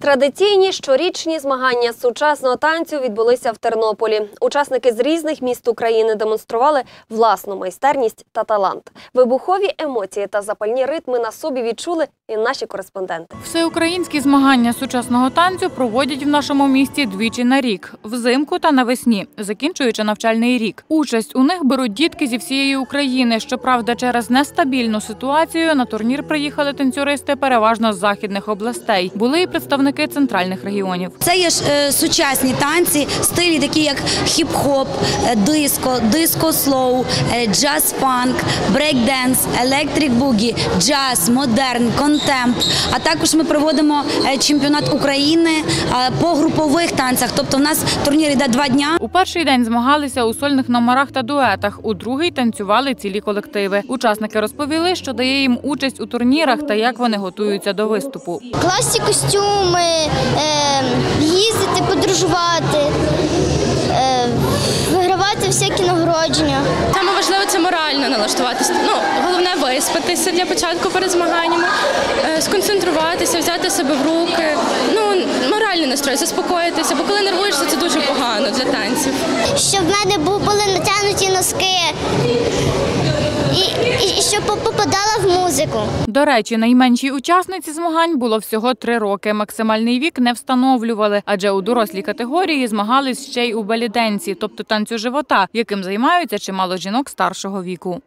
Традиційні щорічні змагання сучасного танцю відбулися в Тернополі. Учасники з різних міст України демонстрували власну майстерність та талант. Вибухові емоції та запальні ритми на собі відчули і наші кореспонденти. Всеукраїнські змагання сучасного танцю проводять в нашому місті двічі на рік – взимку та навесні, закінчуючи навчальний рік. Участь у них беруть дітки зі всієї України. Щоправда, через нестабільну ситуацію на турнір приїхали танцюристи переважно з західних областей. Були і представники центральних регіонів. Це є ж е, сучасні танці, стилі такі як хіп-хоп, е, диско, диско-слоу, е, джаз-фанк, брейк-денс, електрик-бугі, джаз, модерн, контемп. А також ми проводимо е, чемпіонат України е, по групових танцях. Тобто в нас турнір йде два дня. У перший день змагалися у сольних номерах та дуетах. У другий танцювали цілі колективи. Учасники розповіли, що дає їм участь у турнірах та як вони готуються до виступу. класні костюми, е, їздити, подорожувати, вигравати всякі нагородження. Саме важливо це морально налаштуватися. Ну, виспатися для початку перед змаганнями, е, сконцентруватися, взяти себе в руки. Ну, моральний настрой, заспокоїтися, бо коли нервуєшся, це дуже погано для танців. Щоб в мене бу- були натягнуті носки і, і, і щоб попадала в музику. До речі, найменшій учасниці змагань було всього три роки. Максимальний вік не встановлювали, адже у дорослій категорії змагались ще й у беліденці, тобто танцю живота, яким займаються чимало жінок старшого віку.